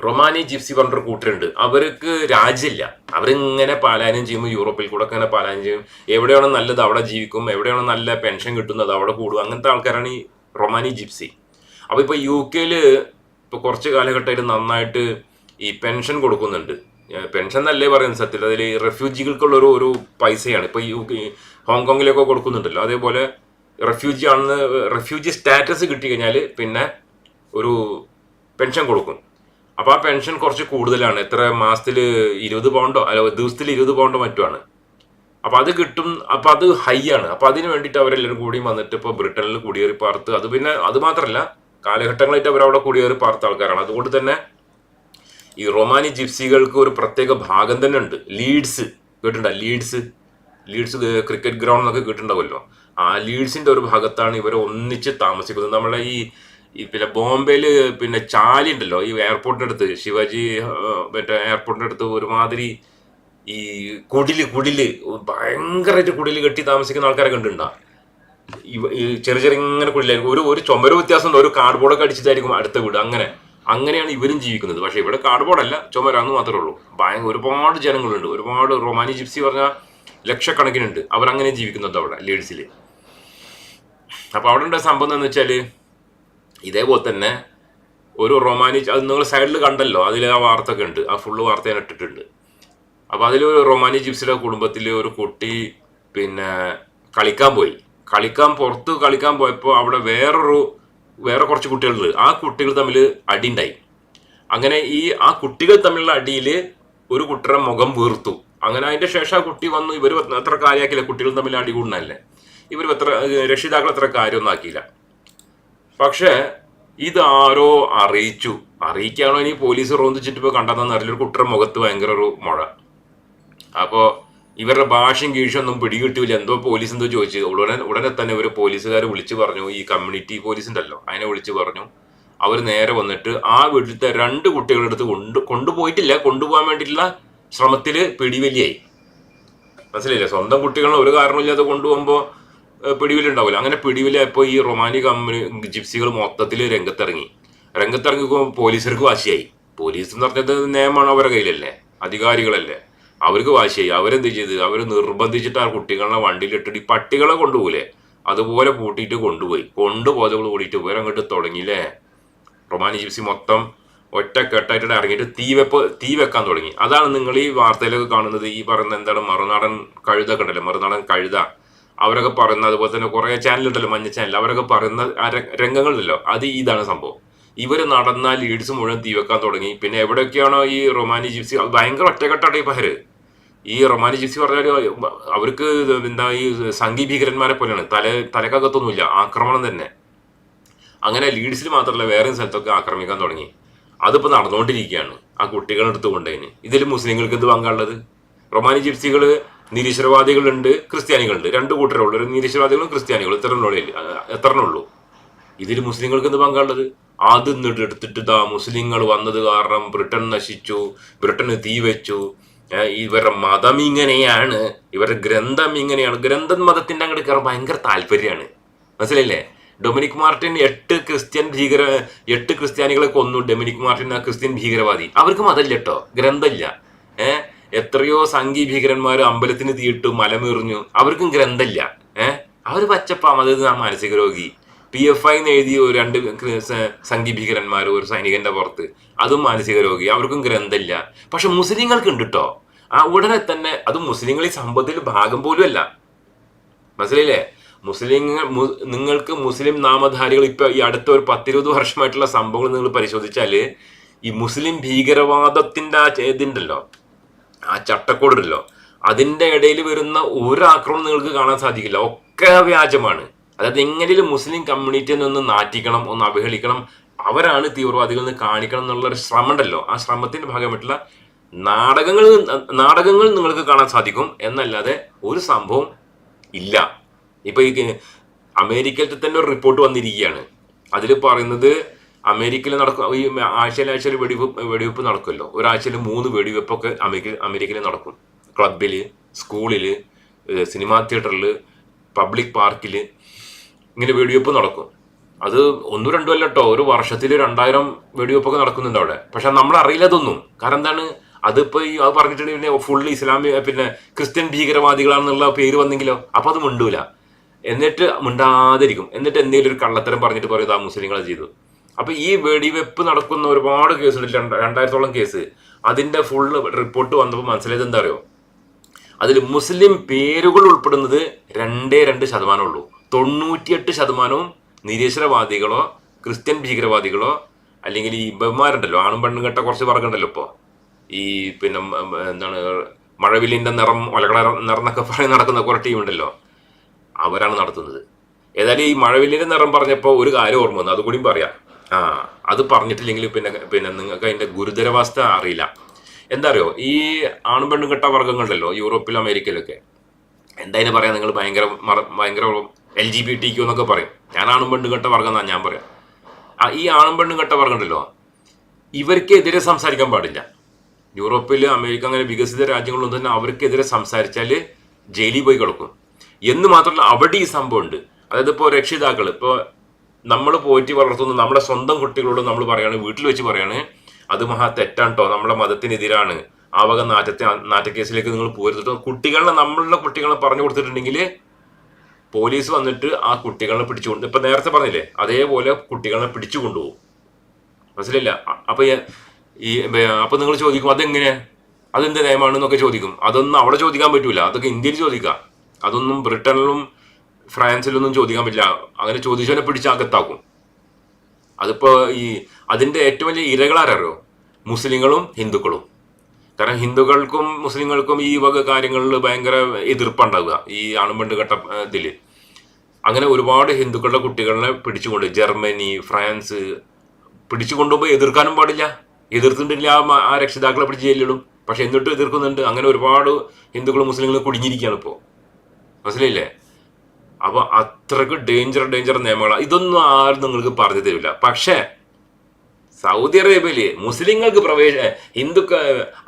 റൊമാനി ജിപ്സി പറഞ്ഞൊരു കൂട്ടരുണ്ട്. അവർക്ക് രാജ്യമില്ല. അവരിങ്ങനെ പാലായനം ചെയ്യുമ്പോൾ യൂറോപ്പിൽ കൂടെ ഒക്കെ ഇങ്ങനെ പാലായനം ചെയ്യും. എവിടെയാണോ നല്ലത് അവിടെ ജീവിക്കും. എവിടെയാണോ നല്ല പെൻഷൻ കിട്ടുന്നത് അവിടെ കൂടും. അങ്ങനത്തെ ആൾക്കാരാണ് ഈ റൊമാനി ജിപ്സി. അപ്പോൾ ഇപ്പോൾ യു കെയിൽ ഇപ്പോൾ കുറച്ച് കാലഘട്ടമായിട്ട് നന്നായിട്ട് ഈ പെൻഷൻ കൊടുക്കുന്നുണ്ട്. പെൻഷൻ എന്നല്ലേ പറയുന്നത്? സത്യത്തിൽ അതിൽ റെഫ്യൂജികൾക്കുള്ള ഒരു ഒരു പൈസയാണ്. ഇപ്പോൾ യു കെ ഹോങ്കോങ്ങിലൊക്കെ കൊടുക്കുന്നുണ്ടല്ലോ. അതേപോലെ റെഫ്യൂജി ആണെന്ന് റെഫ്യൂജി സ്റ്റാറ്റസ് കിട്ടിക്കഴിഞ്ഞാൽ പിന്നെ ഒരു പെൻഷൻ കൊടുക്കും. അപ്പോൾ ആ പെൻഷൻ കുറച്ച് കൂടുതലാണ്. എത്ര മാസത്തിൽ ഇരുപത് പൗണ്ടോ? അല്ല ദിവസത്തിൽ ഇരുപത് പൗണ്ടോ മറ്റുമാണ് അപ്പോൾ അത് കിട്ടും അപ്പോൾ അത് ഹൈ ആണ് അപ്പോൾ അതിന് വേണ്ടിയിട്ട് അവരെല്ലാവരും കൂടിയും വന്നിട്ട് ഇപ്പോൾ ബ്രിട്ടനിൽ കുടിയേറി പാർത്ത് അത് പിന്നെ അത് മാത്രമല്ല കാലഘട്ടങ്ങളായിട്ട് അവരവിടെ കുടിയേറി പാർത്ത ആൾക്കാരാണ്. അതുകൊണ്ട് തന്നെ ഈ റൊമാനി ജിപ്സികൾക്ക് ഒരു പ്രത്യേക ഭാഗം തന്നെ ഉണ്ട്. ലീഡ്സ് കേട്ടിട്ടുണ്ടോ? ലീഡ്സ് ലീഡ്സ് ക്രിക്കറ്റ് ഗ്രൗണ്ട് എന്നൊക്കെ കേട്ടിട്ടുണ്ടാവുമല്ലോ. ആ ലീഡ്സിന്റെ ഒരു ഭാഗത്താണ് ഇവരെ ഒന്നിച്ച് താമസിക്കുന്നത്. നമ്മളെ ഈ ഈ പിന്നെ ബോംബെയിൽ പിന്നെ ചാലി ഉണ്ടല്ലോ ഈ എയർപോർട്ടിന്റെ അടുത്ത് ശിവാജി മറ്റേ എയർപോർട്ടിന്റെ അടുത്ത് ഒരുമാതിരി ഈ കുടിൽ കുടിൽ ഭയങ്കരമായിട്ട് കുടിൽ കെട്ടി താമസിക്കുന്ന ആൾക്കാരെ ഉണ്ടുണ്ടാ. ഈ ചെറിയ ചെറിയ ഇങ്ങനെ കുടിലായിരിക്കും. ഒരു ഒരു ചുമര വ്യത്യാസമുണ്ട് ഒരു കാർഡ് ബോർഡൊക്കെ അടിച്ചിട്ടായിരിക്കും അടുത്ത വീട്. അങ്ങനെ അങ്ങനെയാണ് ഇവരും ജീവിക്കുന്നത്. പക്ഷേ ഇവിടെ കാർഡ് ബോർഡല്ല ചുമരാന്ന് മാത്രമേ ഉള്ളൂ. ഭയങ്കര ഒരുപാട് ജനങ്ങളുണ്ട്. ഒരുപാട് റൊമാനി ജിപ്സി പറഞ്ഞാൽ ലക്ഷക്കണക്കിനുണ്ട്. അവരങ്ങനെ ജീവിക്കുന്നുണ്ട് അവിടെ ലേഡ്സിൽ അപ്പോൾ അവിടെ ഉണ്ടായ സംഭവം എന്താണെന്ന് വെച്ചാൽ ഇതേപോലെ തന്നെ ഒരു റൊമാനിച്ച് അത് നിങ്ങൾ സൈഡിൽ കണ്ടല്ലോ അതിൽ ആ വാർത്ത ഒക്കെ ഉണ്ട്. ആ ഫുള്ള് വാർത്ത ഞാൻ ഇട്ടിട്ടുണ്ട്. അപ്പോൾ അതിലൊരു റൊമാനി ജിപ്സിയുടെ കുടുംബത്തിൽ ഒരു കുട്ടി പിന്നെ കളിക്കാൻ പോയി. കളിക്കാൻ പുറത്ത് കളിക്കാൻ പോയപ്പോൾ അവിടെ വേറൊരു വേറെ കുറച്ച് കുട്ടികളുണ്ട്. ആ കുട്ടികൾ തമ്മിൽ അടിയുണ്ടായി അങ്ങനെ ഈ ആ കുട്ടികൾ തമ്മിലുള്ള അടിയിൽ ഒരു കുട്ടിയുടെ മുഖം വീർത്തു. അങ്ങനെ അതിന്റെ ശേഷം ആ കുട്ടി വന്നു. ഇവർ അത്ര കാര്യമാക്കിയില്ല. കുട്ടികൾ തമ്മിൽ അടി കൂടുന്നല്ലേ ഇവർ അത്ര രക്ഷിതാക്കൾ അത്ര കാര്യമൊന്നും ആക്കിയില്ല. പക്ഷേ ഇതാരോ അറിയിച്ചു. അറിയിക്കാണോ ഇനി പോലീസ് റോന്തിച്ചിട്ട് ഇപ്പോൾ കണ്ടെന്നു അറിയില്ല. ഒരു കുട്ടിയുടെ മുഖത്ത് ഭയങ്കര ഒരു മുഴ. അപ്പോൾ ഇവരുടെ ഭാഷയും കീഴ്ചയൊന്നും പിടികിട്ടില്ല. എന്തോ പോലീസ് എന്തോ ചോദിച്ചു. ഉടനെ ഉടനെ തന്നെ ഒരു പോലീസുകാർ വിളിച്ചു പറഞ്ഞു. ഈ കമ്മ്യൂണിറ്റി പോലീസ് ഉണ്ടല്ലോ അതിനെ വിളിച്ചു പറഞ്ഞു. അവർ നേരെ വന്നിട്ട് ആ വീട്ടിലത്തെ രണ്ട് കുട്ടികളുടെ അടുത്ത് കൊണ്ട് കൊണ്ടുപോയിട്ടില്ല. കൊണ്ടുപോകാൻ വേണ്ടിയിട്ടുള്ള ശ്രമത്തിൽ പിടിവലിയായി. മനസ്സിലായില്ലേ? സ്വന്തം കുട്ടികളെ ഒരു കാരണമില്ലാതെ കൊണ്ടുപോകുമ്പോൾ പിടിവിലുണ്ടാവില്ല അങ്ങനെ പിടിവിലായപ്പോൾ ഈ റൊമാനി കമ്പനി ജിപ്സികൾ മൊത്തത്തിൽ രംഗത്തിറങ്ങി. രംഗത്തിറങ്ങിക്കുമ്പോൾ പോലീസുകാർക്ക് വാശിയായി. പോലീസ് എന്ന് പറഞ്ഞത് നിയമമാണ് അവരുടെ കയ്യിലല്ലേ? അധികാരികളല്ലേ? അവർക്ക് വാശിയായി. അവരെന്ത് ചെയ്ത്? അവർ നിർബന്ധിച്ചിട്ട് ആ കുട്ടികളെ വണ്ടിയിലിട്ടിട്ട് ഈ പട്ടികളെ കൊണ്ടുപോകില്ലേ അതുപോലെ പൂട്ടിയിട്ട് കൊണ്ടുപോയി. കൊണ്ടുപോയതോട് കൂടിയിട്ട് ഇവരങ്ങോട്ട് തുടങ്ങിയില്ലേ? റൊമാനി ജിപ്സി മൊത്തം ഒറ്റക്കെട്ടായിട്ട് ഇറങ്ങിയിട്ട് തീ വെപ്പ് തീ വെക്കാൻ തുടങ്ങി. അതാണ് നിങ്ങൾ ഈ വാർത്തയിലൊക്കെ കാണുന്നത്. ഈ പറയുന്ന എന്താണ്? മറുനാടൻ കഴുത കണ്ടല്ലേ? മറുനാടൻ കഴുത. അവരൊക്കെ പറയുന്ന അതുപോലെ തന്നെ കുറേ ചാനലുണ്ടല്ലോ മഞ്ഞ ചാനൽ അവരൊക്കെ പറയുന്ന രംഗങ്ങളുണ്ടല്ലോ അത് ഇതാണ് സംഭവം. ഇവർ നടന്ന ലീഡ്സ് മുഴുവൻ തീ വെക്കാൻ തുടങ്ങി. പിന്നെ എവിടെയൊക്കെയാണോ ഈ റൊമാനി ജിപ്സി ഭയങ്കര ഒറ്റക്കെട്ടാണ് ഈ പഹര് ഈ റൊമാനി ജിപ്സി പറഞ്ഞാൽ അവർക്ക് എന്താ ഈ സംഗീ ഭീകരന്മാരെ പോലെയാണ്. തല തലക്കകത്തൊന്നുമില്ല ആക്രമണം തന്നെ. അങ്ങനെ ലീഡ്സിൽ മാത്രമല്ല വേറെ സ്ഥലത്തൊക്കെ ആക്രമിക്കാൻ തുടങ്ങി. അതിപ്പോൾ നടന്നുകൊണ്ടിരിക്കുകയാണ് ആ കുട്ടികളെടുത്ത് കൊണ്ടതിന് ഇതിൽ മുസ്ലിങ്ങൾക്ക് എന്ത് പങ്കാളുള്ളത് റൊമാനി ജിപ്സികൾ നിരീശ്വരവാദികളുണ്ട് ക്രിസ്ത്യാനികളുണ്ട്. രണ്ട് കൂട്ടരേ ഉള്ളൂ. നിരീശ്വരവാദികളും ക്രിസ്ത്യാനികളും. ഇത്രേ എത്രണ്ണുള്ളൂ ഇതിൽ മുസ്ലിങ്ങൾക്ക് എന്ത് പങ്കാളത് അത് എടുത്തിട്ട് ഇതാ മുസ്ലിങ്ങൾ വന്നത് കാരണം ബ്രിട്ടൻ നശിച്ചു ബ്രിട്ടന് തീ വെച്ചു. ഇവരുടെ മതം ഇങ്ങനെയാണ്. ഇവരുടെ ഗ്രന്ഥം ഇങ്ങനെയാണ്. ഗ്രന്ഥം മതത്തിന്റെ അങ്ങോട്ട് കയറാൻ ഭയങ്കര താല്പര്യമാണ്. മനസ്സിലായില്ലേ? ഡൊമിനിക് മാർട്ടിൻ എട്ട് ക്രിസ്ത്യൻ ഭീകര എട്ട് ക്രിസ്ത്യാനികളെ കൊന്നു. ഡൊമിനിക് മാർട്ടിൻ ക്രിസ്ത്യൻ ഭീകരവാദി. അവർക്ക് മതമില്ല കേട്ടോ ഗ്രന്ഥമില്ല. ഏഹ് എത്രയോ സംഘീ ഭീകരന്മാർ അമ്പലത്തിന് തീയിട്ടു മലമെറിഞ്ഞു. അവർക്കും ഗ്രന്ഥമില്ല. ഏഹ് അവർ പച്ചപ്പാ അത് മാനസിക രോഗി. പി എഫ് ഐ എഴുതിയ ഒരു രണ്ട് സംഘീ ഭീകരന്മാർ ഒരു സൈനികന്റെ പുറത്ത്. അതും മാനസിക രോഗി. അവർക്കും ഗ്രന്ഥമില്ല. പക്ഷെ മുസ്ലിങ്ങൾക്ക് ഉണ്ട് കേട്ടോ ആ ഉടനെ തന്നെ അത് മുസ്ലിങ്ങൾ ഈ സമ്പത്തിൽ ഭാഗം പോലും അല്ല മനസ്സിലായില്ലേ മുസ്ലിം നിങ്ങൾക്ക് മുസ്ലിം നാമധാരികൾ ഇപ്പൊ ഈ അടുത്ത ഒരു പത്തിരുപത് വർഷമായിട്ടുള്ള സംഭവങ്ങൾ നിങ്ങൾ പരിശോധിച്ചാൽ ഈ മുസ്ലിം ഭീകരവാദത്തിന്റെ ആ ഇതുണ്ടല്ലോ ആ ചട്ടക്കൂടുണ്ടല്ലോ അതിന്റെ ഇടയിൽ വരുന്ന ഒരു ആക്രമണം നിങ്ങൾക്ക് കാണാൻ സാധിക്കില്ല. ഒക്കെ വ്യാജമാണ്. അതായത് എങ്ങനെയും മുസ്ലിം കമ്മ്യൂണിറ്റിയിൽ നിന്ന് നാറ്റിക്കണം ഒന്ന് അവഹേളിക്കണം. അവരാണ് തീവ്രവാദികൾ എന്ന് കാണിക്കണം എന്നുള്ള ഒരു ശ്രമം ഉണ്ടല്ലോ ആ ശ്രമത്തിന്റെ ഭാഗമായിട്ടുള്ള നാടകങ്ങൾ നാടകങ്ങൾ നിങ്ങൾക്ക് കാണാൻ സാധിക്കും. എന്നല്ലാതെ ഒരു സംഭവം ഇല്ല. ഇപ്പൊ ഈ അമേരിക്കയിൽ തന്നെ ഒരു റിപ്പോർട്ട് വന്നിരിക്കുകയാണ്. അതിൽ പറയുന്നത് അമേരിക്കയിൽ നടക്കും ഈ ആഴ്ചയിൽ ആഴ്ചയിൽ വെടിവെപ്പ് വെടിവെപ്പ് നടക്കുമല്ലോ. ഒരാഴ്ചയിൽ മൂന്ന് വെടിവെപ്പൊക്കെ അമേരിക്ക അമേരിക്കയിൽ നടക്കും. ക്ലബിൽ സ്കൂളിൽ സിനിമാ തിയേറ്ററിൽ പബ്ലിക് പാർക്കിൽ ഇങ്ങനെ വെടിവെപ്പ് നടക്കും. അത് ഒന്നും രണ്ടും അല്ല കേട്ടോ ഒരു വർഷത്തിൽ രണ്ടായിരം വെടിവെപ്പൊക്കെ നടക്കുന്നുണ്ട് അവിടെ. പക്ഷെ നമ്മൾ അറിയില്ല അതൊന്നും കാരണം എന്താണ്? അതിപ്പോൾ ഈ അത് പറഞ്ഞിട്ടുണ്ടെങ്കിൽ പിന്നെ ഫുൾ ഇസ്ലാമി പിന്നെ ക്രിസ്ത്യൻ ഭീകരവാദികളാണെന്നുള്ള പേര് വന്നെങ്കിലോ? അപ്പോൾ അത് മിണ്ടൂല. എന്നിട്ട് മിണ്ടാതിരിക്കും. എന്നിട്ട് എന്തെങ്കിലും ഒരു കള്ളത്തരം പറഞ്ഞിട്ട് പറയും ആ മുസ്ലിങ്ങളെ ചെയ്തു അപ്പൊ ഈ വെടിവെപ്പ് നടക്കുന്ന ഒരുപാട് കേസുകളിൽ രണ്ട് രണ്ടായിരത്തോളം കേസ് അതിന്റെ ഫുൾ റിപ്പോർട്ട് വന്നപ്പോൾ മനസ്സിലായത് എന്താ അറിയോ അതിൽ മുസ്ലിം പേരുകൾ ഉൾപ്പെടുന്നത് രണ്ടേ രണ്ട് ശതമാനം ഉള്ളൂ. തൊണ്ണൂറ്റിയെട്ട് ശതമാനവും നിരീശ്വരവാദികളോ ക്രിസ്ത്യൻ ഭീകരവാദികളോ അല്ലെങ്കിൽ ഈ ബഹുമാരുണ്ടല്ലോ ആണും പെണ്ണും കെട്ട കുറച്ച് വർഗമുണ്ടല്ലോ ഇപ്പോൾ ഈ പിന്നെ എന്താണ് മഴവില്ലിന്റെ നിറം ഒലകട നിറം എന്നൊക്കെ പറഞ്ഞ് നടക്കുന്ന കുറേ ടീമുണ്ടല്ലോ അവരാണ് നടത്തുന്നത്. ഏതായാലും ഈ മഴവില്ലിന്റെ നിറം പറഞ്ഞപ്പോൾ ഒരു കാര്യം ഓർമ്മ വന്നു. അതുകൂടിയും പറയാം. ആ അത് പറഞ്ഞിട്ടില്ലെങ്കിൽ പിന്നെ പിന്നെ നിങ്ങൾക്ക് അതിന്റെ ഗുരുതരാവസ്ഥ അറിയില്ല. എന്താ അറിയോ ഈ ആണും പെണ്ണും കെട്ട വർഗങ്ങളുണ്ടല്ലോ യൂറോപ്പിലും അമേരിക്കയിലൊക്കെ. എന്താ അതിന് പറയാം നിങ്ങൾ ഭയങ്കര ഭയങ്കര L G B T Q എന്നൊക്കെ പറയും. ഞാൻ ആണും പെണ്ണും കെട്ട വർഗം എന്നാണ് ഞാൻ പറയാം. ഈ ആണും പെണ്ണും ഉണ്ടല്ലോ ഇവർക്കെതിരെ സംസാരിക്കാൻ പാടില്ല. യൂറോപ്പിൽ അമേരിക്ക അങ്ങനെ വികസിത രാജ്യങ്ങളിലൊന്നും തന്നെ അവർക്കെതിരെ സംസാരിച്ചാൽ ജയിലിൽ പോയി കിടക്കും. എന്ന് മാത്രമല്ല അവിടെ ഈ സംഭവമുണ്ട്. അതായത് ഇപ്പോൾ രക്ഷിതാക്കൾ ഇപ്പോൾ നമ്മൾ പോറ്റി വളർത്തുന്ന നമ്മുടെ സ്വന്തം കുട്ടികളോട് നമ്മൾ പറയാണ് വീട്ടിൽ വെച്ച് പറയാണ് അത് മഹാ തെറ്റാണ് കേട്ടോ നമ്മുടെ മതത്തിനെതിരാണ്. ആ വക നാറ്റത്തെ നാറ്റക്കേസിലേക്ക് നിങ്ങൾ പോയിരുന്നിട്ട് കുട്ടികളെ നമ്മളുടെ കുട്ടികളെ പറഞ്ഞു കൊടുത്തിട്ടുണ്ടെങ്കിൽ പോലീസ് വന്നിട്ട് ആ കുട്ടികളെ പിടിച്ചുകൊണ്ട് ഇപ്പം നേരത്തെ പറഞ്ഞില്ലേ അതേപോലെ കുട്ടികളെ പിടിച്ചു കൊണ്ടുപോകും. മനസ്സിലില്ല അപ്പം ഈ- അപ്പൊ നിങ്ങൾ ചോദിക്കും അതെങ്ങനെ? അതെന്ത് നിയമമാണെന്നൊക്കെ ചോദിക്കും. അതൊന്നും അവിടെ ചോദിക്കാൻ പറ്റൂല. അതൊക്കെ ഇന്ത്യയിൽ ചോദിക്കാം. അതൊന്നും ബ്രിട്ടനിലും ഫ്രാൻസിലൊന്നും ചോദിക്കാൻ പറ്റില്ല. അങ്ങനെ ചോദിച്ചവനെ പിടിച്ച് അകത്താക്കും. അതിപ്പോ ഈ അതിന്റെ ഏറ്റവും വലിയ ഇരകളാരോ മുസ്ലിങ്ങളും ഹിന്ദുക്കളും. കാരണം ഹിന്ദുക്കൾക്കും മുസ്ലിങ്ങൾക്കും ഈ വക കാര്യങ്ങളിൽ ഭയങ്കര എതിർപ്പുണ്ടാവുക. ഈ ആണുമ്പണ്ട് ഘട്ട ഇതിൽ അങ്ങനെ ഒരുപാട് ഹിന്ദുക്കളുടെ കുട്ടികളെ പിടിച്ചുകൊണ്ട് ജർമ്മനി ഫ്രാൻസ് പിടിച്ചു കൊണ്ടുപോയി എതിർക്കാനും പാടില്ല. എതിർത്തിട്ടില്ല ആ രക്ഷിതാക്കളെ പിടിച്ച് ജയിലിടും പക്ഷെ എന്നിട്ടും എതിർക്കുന്നുണ്ട്. അങ്ങനെ ഒരുപാട് ഹിന്ദുക്കളും മുസ്ലിങ്ങളും കുടുങ്ങിയിരിക്കുകയാണ് ഇപ്പോൾ മനസ്സിലായില്ലേ? അപ്പൊ അത്രയ്ക്ക് ഡേഞ്ചർ ഡേഞ്ചർ നിയമങ്ങളാണ് ഇതൊന്നും ആരും നിങ്ങൾക്ക് പറഞ്ഞു തരില്ല. പക്ഷേ സൗദി അറേബ്യയിൽ മുസ്ലിങ്ങൾക്ക് പ്രവേശ ഹിന്ദുക്ക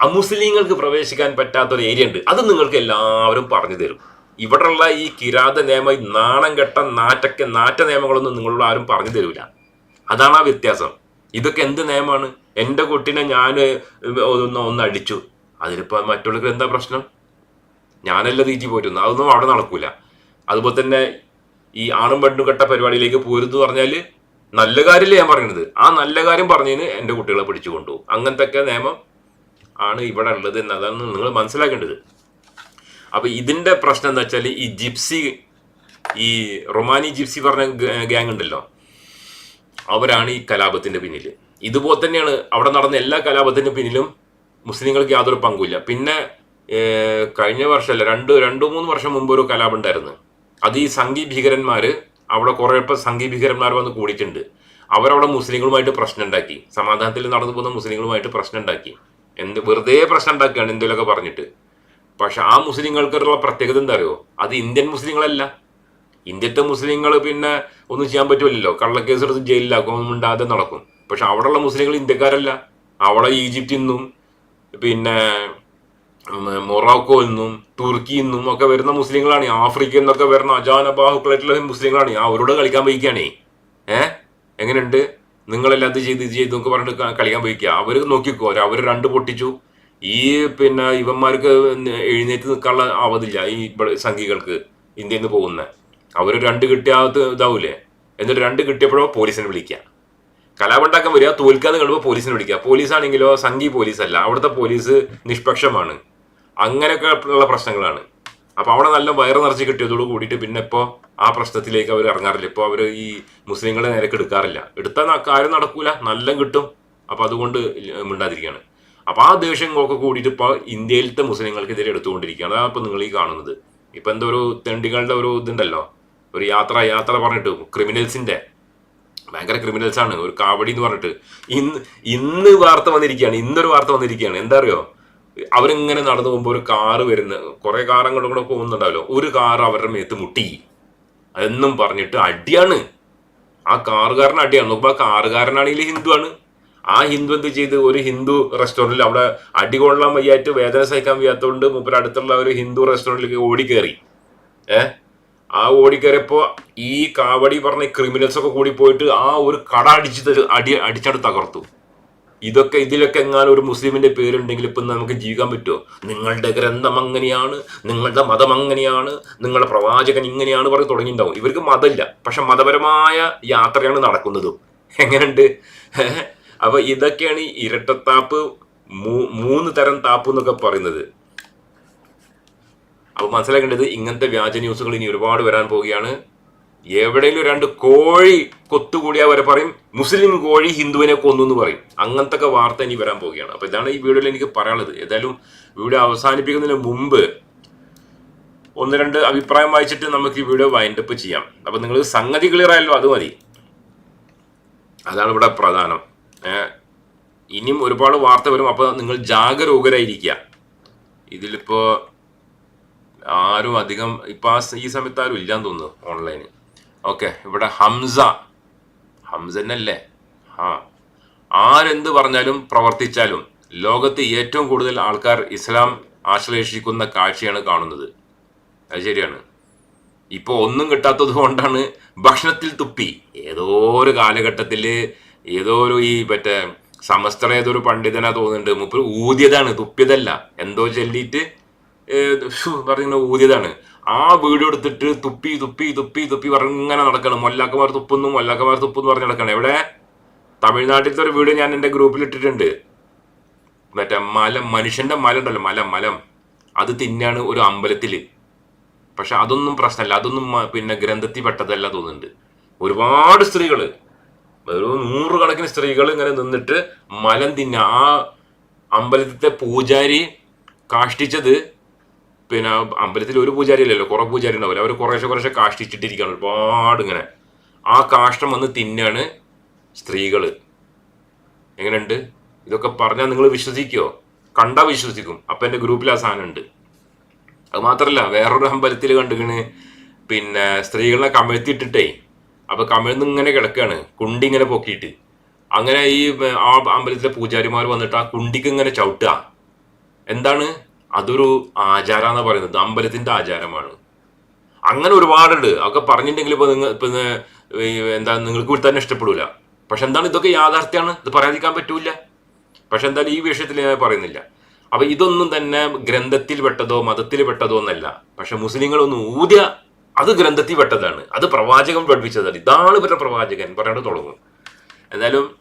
അമുസ്ലിങ്ങൾക്ക് പ്രവേശിക്കാൻ പറ്റാത്ത ഒരു ഏരിയ ഉണ്ട്. അത് നിങ്ങൾക്ക് എല്ലാവരും പറഞ്ഞു തരും. ഇവിടെയുള്ള ഈ കിരാത നിയമം നാണം കെട്ട നാറ്റക്ക നാറ്റ നിയമങ്ങളൊന്നും നിങ്ങളോട് ആരും പറഞ്ഞു തരില്ല അതാണ് ആ വ്യത്യാസം. ഇതൊക്കെ എന്ത് നിയമമാണ്? എന്റെ കുട്ടീനെ ഞാൻ ഒന്ന് ഒന്ന് അടിച്ചു. അതിലിപ്പോൾ മറ്റുള്ളവർക്ക് എന്താ പ്രശ്നം? ഞാനല്ല തീറ്റി പോയിരുന്നു അതൊന്നും അവിടെ നടക്കൂല. അതുപോലെ തന്നെ ഈ ആണും പെണ്ണും കെട്ട പരിപാടിയിലേക്ക് പോരുന്നു പറഞ്ഞാൽ നല്ല കാര്യമല്ലേ ഞാൻ പറയുന്നത് ആ നല്ല കാര്യം പറഞ്ഞതിന് എന്റെ കുട്ടികളെ പിടിച്ചു കൊണ്ടുപോകും അങ്ങനത്തെ നിയമം ആണ് ഇവിടെ ഉള്ളത് എന്നതാണ് നിങ്ങൾ മനസ്സിലാക്കേണ്ടത്. അപ്പോൾ ഇതിന്റെ പ്രശ്നം എന്താ വെച്ചാൽ ഈ ജിപ്സി ഈ റൊമാനി ജിപ്സി പറഞ്ഞ ഗ്യാങ് ഉണ്ടല്ലോ. അവരാണ് ഈ കലാപത്തിന്റെ പിന്നിൽ ഇതുപോലെ തന്നെയാണ് അവിടെ നടന്ന എല്ലാ കലാപത്തിന്റെ പിന്നിലും മുസ്ലിങ്ങൾക്ക് യാതൊരു പങ്കുമില്ല. പിന്നെ കഴിഞ്ഞ വർഷമല്ല രണ്ട് രണ്ടു മൂന്ന് വർഷം മുമ്പ് ഒരു കലാപം ഉണ്ടായിരുന്നു. അത് ഈ സംഘി ഭീകരന്മാർ അവിടെ കുറേ ഇപ്പം സംഘി ഭീകരന്മാർ വന്ന് കൂടിയിട്ടുണ്ട്. അവരവിടെ മുസ്ലിങ്ങളുമായിട്ട് പ്രശ്നം ഉണ്ടാക്കി സമാധാനത്തിൽ നടന്നു പോകുന്ന മുസ്ലിങ്ങളുമായിട്ട് പ്രശ്നം ഉണ്ടാക്കി എന്ത് വെറുതെ പ്രശ്നം ഉണ്ടാക്കുകയാണ് എന്തെങ്കിലുമൊക്കെ പറഞ്ഞിട്ട്. പക്ഷെ ആ മുസ്ലിങ്ങൾക്കുള്ള പ്രത്യേകത എന്താ അറിയോ അത് ഇന്ത്യൻ മുസ്ലിങ്ങളല്ല. ഇന്ത്യത്തെ മുസ്ലിങ്ങൾ പിന്നെ ഒന്നും ചെയ്യാൻ പറ്റുമല്ലോ കള്ളക്കേസ് എടുത്ത് ജയിലിലാക്കും ഒന്നും ഉണ്ടാതെ നടക്കും. പക്ഷെ അവിടെയുള്ള മുസ്ലിങ്ങൾ ഇന്ത്യക്കാരല്ല. അവിടെ ഈജിപ്തിൽ നിന്നും പിന്നെ മൊറോക്കോയിൽ നിന്നും തുർക്കിയിൽ നിന്നും ഒക്കെ വരുന്ന മുസ്ലിങ്ങളാണ് ആഫ്രിക്കയിൽ നിന്നൊക്കെ വരുന്ന അജാനബാഹുക്കളായിട്ടുള്ള മുസ്ലിങ്ങളാണ്. അവരോട് കളിക്കാൻ പോയിക്കാണേ ഏ? എങ്ങനെയുണ്ട്? നിങ്ങളെല്ലാം അത് ചെയ്ത് ഇത് ചെയ്ത് എന്നൊക്കെ പറഞ്ഞിട്ട് കളിക്കാൻ പോയിക്കുക അവർ നോക്കിക്കോ അവർ രണ്ട് പൊട്ടിച്ചു. ഈ പിന്നെ ഇവന്മാർക്ക് എഴുന്നേറ്റ് നിൽക്കാനുള്ള ആവതില്ല ഈ സംഘികൾക്ക് ഇന്ത്യയിൽ നിന്ന് പോകുന്ന. അവർ രണ്ട് കിട്ടിയാത്ത ഇതാവൂലേ? എന്നിട്ട് രണ്ട് കിട്ടിയപ്പോഴോ പോലീസിനെ വിളിക്കുക. കലാപുണ്ടാക്കാൻ വരിക തോൽക്കാന്ന് കണ്ടപ്പോൾ പോലീസിനെ വിളിക്കുക. പോലീസാണെങ്കിലോ സംഘി പോലീസല്ല. അവിടുത്തെ പോലീസ് നിഷ്പക്ഷമാണ്. അങ്ങനെയൊക്കെ ഉള്ള പ്രശ്നങ്ങളാണ്. അപ്പൊ അവിടെ നല്ല വയറ് നിറച്ച് കിട്ടിയതോട് കൂടിയിട്ട് പിന്നെ ഇപ്പോൾ ആ പ്രശ്നത്തിലേക്ക് അവർ ഇറങ്ങാറില്ല. ഇപ്പോൾ അവർ ഈ മുസ്ലിങ്ങളെ നേരൊക്കെ എടുക്കാറില്ല. എടുത്താൽ കാര്യം നടക്കൂല. നല്ല കിട്ടും. അപ്പൊ അതുകൊണ്ട് മിണ്ടാതിരിക്കുകയാണ് അപ്പൊ ആ ദേഷ്യങ്ങളൊക്കെ കൂടിയിട്ട് ഇപ്പോൾ ഇന്ത്യയിലത്തെ മുസ്ലിങ്ങൾക്കെതിരെ എടുത്തുകൊണ്ടിരിക്കുകയാണ്. അതാണ് ഇപ്പൊ നിങ്ങൾ ഈ കാണുന്നത്. ഇപ്പൊ എന്തോ ഒരു തെണ്ടികളുടെ ഒരു ഇതുണ്ടല്ലോ. ഒരു യാത്ര യാത്ര പറഞ്ഞിട്ട് ക്രിമിനൽസിന്റെ ഭയങ്കര ക്രിമിനൽസ് ആണ് ഒരു കാവടി എന്ന് പറഞ്ഞിട്ട്. ഇന്ന് ഇന്ന് വാർത്ത വന്നിരിക്കുകയാണ്. ഇന്നൊരു വാർത്ത വന്നിരിക്കുകയാണ്. എന്താ അറിയോ? അവരിങ്ങനെ നടന്നു പോകുമ്പോൾ ഒരു കാറ് വരുന്ന കുറെ അങ്ങോട്ടും കൂടെ പോകുന്നുണ്ടാവല്ലോ. ഒരു കാർ അവരുടെ മേത്ത് മുട്ടി. എന്നും പറഞ്ഞിട്ട് അടിയാണ്. ആ കാറുകാരൻ അടിയാണ്. നോക്കുമ്പോൾ ആ കാറുകാരനാണെങ്കിൽ ഹിന്ദു ആണ്. ആ ഹിന്ദു എന്ത് ചെയ്ത്? ഒരു ഹിന്ദു റെസ്റ്റോറന്റിൽ അവിടെ അടി കൊള്ളാൻ വയ്യായിട്ട് വേദന സഹിക്കാൻ വയ്യാത്തതുകൊണ്ട് മുപ്പര അടുത്തുള്ള ഒരു ഹിന്ദു റെസ്റ്റോറന്റിലേക്ക് ഓടിക്കേറി. ഏ? ആ ഓടിക്കേറിയപ്പോൾ ഈ കാവടി പറഞ്ഞ ക്രിമിനൽസ് ഒക്കെ കൂടി പോയിട്ട് ആ ഒരു കട അടിച്ച് അടി അടിച്ചടുത്ത് തകർത്തു. ഇതൊക്കെ ഇതിലൊക്കെ എങ്ങാനും ഒരു മുസ്ലിമിന്റെ പേരുണ്ടെങ്കിൽ ഇപ്പം നമുക്ക് ജീവിക്കാൻ പറ്റുമോ? നിങ്ങളുടെ ഗ്രന്ഥം അങ്ങനെയാണ് നിങ്ങളുടെ മതം അങ്ങനെയാണ് നിങ്ങളുടെ പ്രവാചകൻ ഇങ്ങനെയാണ് പറഞ്ഞ് തുടങ്ങിയിട്ടുണ്ടാവും. ഇവർക്ക് മതമില്ല. പക്ഷെ മതപരമായ യാത്രയാണ് നടക്കുന്നത്. എങ്ങനെയുണ്ട്? അപ്പൊ ഇതൊക്കെയാണ് ഇരട്ടത്താപ്പ് മൂന്ന് തരം താപ്പ് എന്നൊക്കെ പറയുന്നത്. അപ്പൊ മനസ്സിലാക്കേണ്ടത് ഇങ്ങനത്തെ വ്യാജ ന്യൂസുകൾ ഇനി ഒരുപാട് വരാൻ പോവുകയാണ്. എവിടെയെങ്കിലും രണ്ട് കോഴി കൊത്തുകൂടിയാൽ വരെ പറയും. മുസ്ലിം കോഴി ഹിന്ദുവിനെ കൊന്നു എന്ന് പറയും. അങ്ങനത്തെ വാർത്ത ഇനി വരാൻ പോവുകയാണ്. അപ്പൊ ഇതാണ് ഈ വീഡിയോയിൽ എനിക്ക് പറയാനുള്ളത്. ഏതായാലും വീഡിയോ അവസാനിപ്പിക്കുന്നതിന് മുമ്പ് ഒന്ന് രണ്ട് അഭിപ്രായം വായിച്ചിട്ട് നമുക്ക് ഈ വീഡിയോ വൈൻഡപ്പ് ചെയ്യാം. അപ്പൊ നിങ്ങൾ സംഗതി ക്ലിയർ ആയല്ലോ അത് മതി. അതാണ് ഇവിടെ പ്രധാനം. ഇനിയും ഒരുപാട് വാർത്ത വരും. അപ്പൊ നിങ്ങൾ ജാഗരൂകരായിരിക്കുക. ഇതിലിപ്പോ ആരും അധികം ഇപ്പൊ ആ ഈ സമയത്ത് ആരും ഇല്ലാന്ന് തോന്നുന്നു ഓൺലൈന് ഓക്കെ ഇവിടെ ഹംസ. ഹംസന്നല്ലേ ആ ആരെന്ത് പറഞ്ഞാലും പ്രവർത്തിച്ചാലും ലോകത്ത് ഏറ്റവും കൂടുതൽ ആൾക്കാർ ഇസ്ലാം ആശ്ലേഷിക്കുന്ന കാഴ്ചയാണ് കാണുന്നത്. അത് ശരിയാണ്. ഇപ്പോൾ ഒന്നും കിട്ടാത്തത് കൊണ്ടാണ് ഭക്ഷണത്തിൽ തുപ്പി. ഏതോ ഒരു കാലഘട്ടത്തിൽ ഏതോ ഒരു ഈ മറ്റേ സമസ്തര ഏതൊരു പണ്ഡിതനാ തോന്നുന്നുണ്ട്. മുപ്പര് ഊതിയതാണ്. തുപ്പിയതല്ല. എന്തോ ചൊല്ലിയിട്ട് പറയുന്ന ഊതിയതാണ്. ആ വീഡിയോ എടുത്തിട്ട് തുപ്പി തുപ്പി തുപ്പി തുപ്പി പറഞ്ഞ് ഇങ്ങനെ നടക്കണം. മൊല്ലാക്കമാർ തുപ്പുന്നു മൊല്ലാക്കമാർ തുപ്പുന്നു പറഞ്ഞ് നടക്കണം. എവിടെ? തമിഴ്നാട്ടിലത്തെ ഒരു വീഡിയോ ഞാൻ എന്റെ ഗ്രൂപ്പിൽ ഇട്ടിട്ടുണ്ട്. മറ്റേ മല മനുഷ്യന്റെ മല ഉണ്ടല്ലോ മല മലം. അത് തിന്നാണ് ഒരു അമ്പലത്തിൽ പക്ഷെ അതൊന്നും പ്രശ്നമല്ല. അതൊന്നും പിന്നെ ഗ്രന്ഥത്തിൽ പെട്ടതല്ല തോന്നുന്നുണ്ട്. ഒരുപാട് സ്ത്രീകൾ ഒരു നൂറുകണക്കിന് സ്ത്രീകൾ ഇങ്ങനെ നിന്നിട്ട് മലം തിന്ന. ആ അമ്പലത്തിലെ പൂജാരി കാഷ്ടിച്ചത് പിന്നെ അമ്പലത്തിൽ ഒരു പൂജാരി അല്ലല്ലോ കുറെ പൂജാരി ഉണ്ടാവില്ല അവർ കുറേശ്ശെ കുറേശ്ശെ കാഷ്ടിച്ചിട്ടിരിക്കുകയാണ് ഒരുപാട് ഇങ്ങനെ. ആ കാഷ്ടം വന്ന് തിന്നാണ് സ്ത്രീകൾ എങ്ങനെയുണ്ട്? ഇതൊക്കെ പറഞ്ഞാൽ നിങ്ങൾ വിശ്വസിക്കുമോ കണ്ടാൽ വിശ്വസിക്കും. അപ്പം എന്റെ ഗ്രൂപ്പിൽ ആ സാധനം ഉണ്ട്. അത് മാത്രമല്ല വേറൊരു അമ്പലത്തിൽ കണ്ടിങ്ങനെ പിന്നെ സ്ത്രീകളെ കമഴ്ത്തിയിട്ടിട്ടേ അപ്പോൾ കമിഴ്ന്ന് ഇങ്ങനെ കിടക്കുകയാണ് കുണ്ടി ഇങ്ങനെ പൊക്കിയിട്ട്. അങ്ങനെ ഈ ആ അമ്പലത്തിലെ പൂജാരിമാർ വന്നിട്ട് ആ കുണ്ടിക്ക് ഇങ്ങനെ ചവിട്ടുക. എന്താണ്? അതൊരു ആചാരം എന്ന് പറയുന്നത്. അമ്പലത്തിന്റെ ആചാരമാണ്. അങ്ങനെ ഒരുപാടുണ്ട്. അതൊക്കെ പറഞ്ഞിട്ടുണ്ടെങ്കിൽ ഇപ്പൊ നിങ്ങൾ ഇപ്പൊ എന്താ നിങ്ങൾക്ക് ഇവിടെ തന്നെ ഇഷ്ടപ്പെടൂല. പക്ഷെ എന്താണ് ഇതൊക്കെ യാഥാർത്ഥ്യമാണ് ഇത് പറയാതിരിക്കാൻ പറ്റൂല പക്ഷെ എന്തായാലും ഈ വിഷയത്തിൽ ഞാൻ പറയുന്നില്ല. അപ്പൊ ഇതൊന്നും തന്നെ ഗ്രന്ഥത്തിൽ പെട്ടതോ മതത്തിൽ പെട്ടതോ എന്നല്ല പക്ഷെ മുസ്ലിങ്ങളൊന്നും ഊതിയ അത് ഗ്രന്ഥത്തിൽ പെട്ടതാണ്. അത് പ്രവാചകൻ പഠിപ്പിച്ചതാണ്. ഇതാണ് ഇവരുടെ പ്രവാചകൻ. പറയാണ്ട് തുടങ്ങും. എന്തായാലും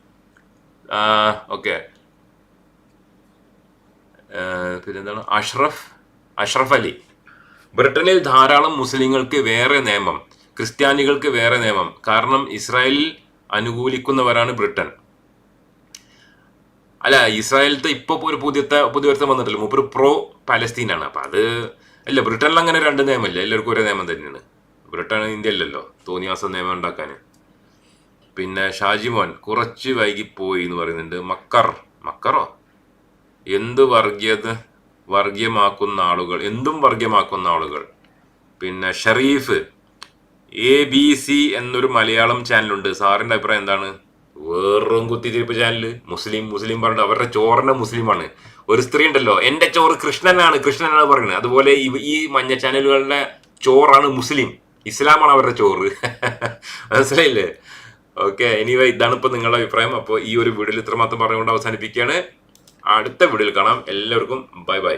ഓക്കെ. പിന്നെന്താണ്? അഷ്റഫ് അഷ്റഫ് അലി. ബ്രിട്ടനിൽ ധാരാളം മുസ്ലിങ്ങൾക്ക് വേറെ നിയമം ക്രിസ്ത്യാനികൾക്ക് വേറെ നിയമം. കാരണം ഇസ്രായേലിൽ അനുകൂലിക്കുന്നവരാണ് ബ്രിട്ടൻ. അല്ല ഇസ്രായേലത്തെ ഇപ്പൊ ഒരു പുതിയത്തെ പുതിയൊരുത്തം വന്നിട്ടില്ല. മൂപ്പര് പ്രോ പാലസ്തീനാണ്. അപ്പൊ അത് അല്ല ബ്രിട്ടനിൽ അങ്ങനെ രണ്ട് നിയമമില്ല. എല്ലാവർക്കും ഒരേ നിയമം തന്നെയാണ്. ബ്രിട്ടൻ ഇന്ത്യ അല്ലല്ലോ തോന്നിയാസം നിയമം ഉണ്ടാക്കാൻ പിന്നെ ഷാജിമോൻ കുറച്ച് വൈകിപ്പോയി എന്ന് പറയുന്നുണ്ട്. മക്കർ. മക്കറോ? എന്ത് വർഗീയത വർഗീയമാക്കുന്ന ആളുകൾ എന്തും വർഗീയമാക്കുന്ന ആളുകൾ. പിന്നെ ഷറീഫ് എ ബി സി എന്നൊരു മലയാളം ചാനലുണ്ട്. സാറിന്റെ അഭിപ്രായം എന്താണ്? വേറൊരു കുത്തിത്തിരിപ്പ് ചാനൽ. മുസ്ലിം മുസ്ലിം പറഞ്ഞിട്ട് അവരുടെ ചോറിന്റെ മുസ്ലിമാണ്. ഒരു സ്ത്രീ ഉണ്ടല്ലോ എന്റെ ചോറ് കൃഷ്ണനാണ് കൃഷ്ണനാണ് പറയുന്നത്. അതുപോലെ ഈ- മഞ്ഞ ചാനലുകളുടെ ചോറാണ് മുസ്ലിം. ഇസ്ലാമാണ് അവരുടെ ചോറ്. മനസ്സിലായില്ലേ? ഓക്കെ എനിവേ ഇതാണ് ഇപ്പൊ നിങ്ങളുടെ അഭിപ്രായം. അപ്പോൾ ഈ ഒരു വീഡിയോയിൽ ഇത്രമാത്രം പറഞ്ഞുകൊണ്ട് അവസാനിപ്പിക്കുകയാണ്. അടുത്ത വീഡിയോയിൽ കാണാം. എല്ലാവർക്കും ബൈ ബൈ.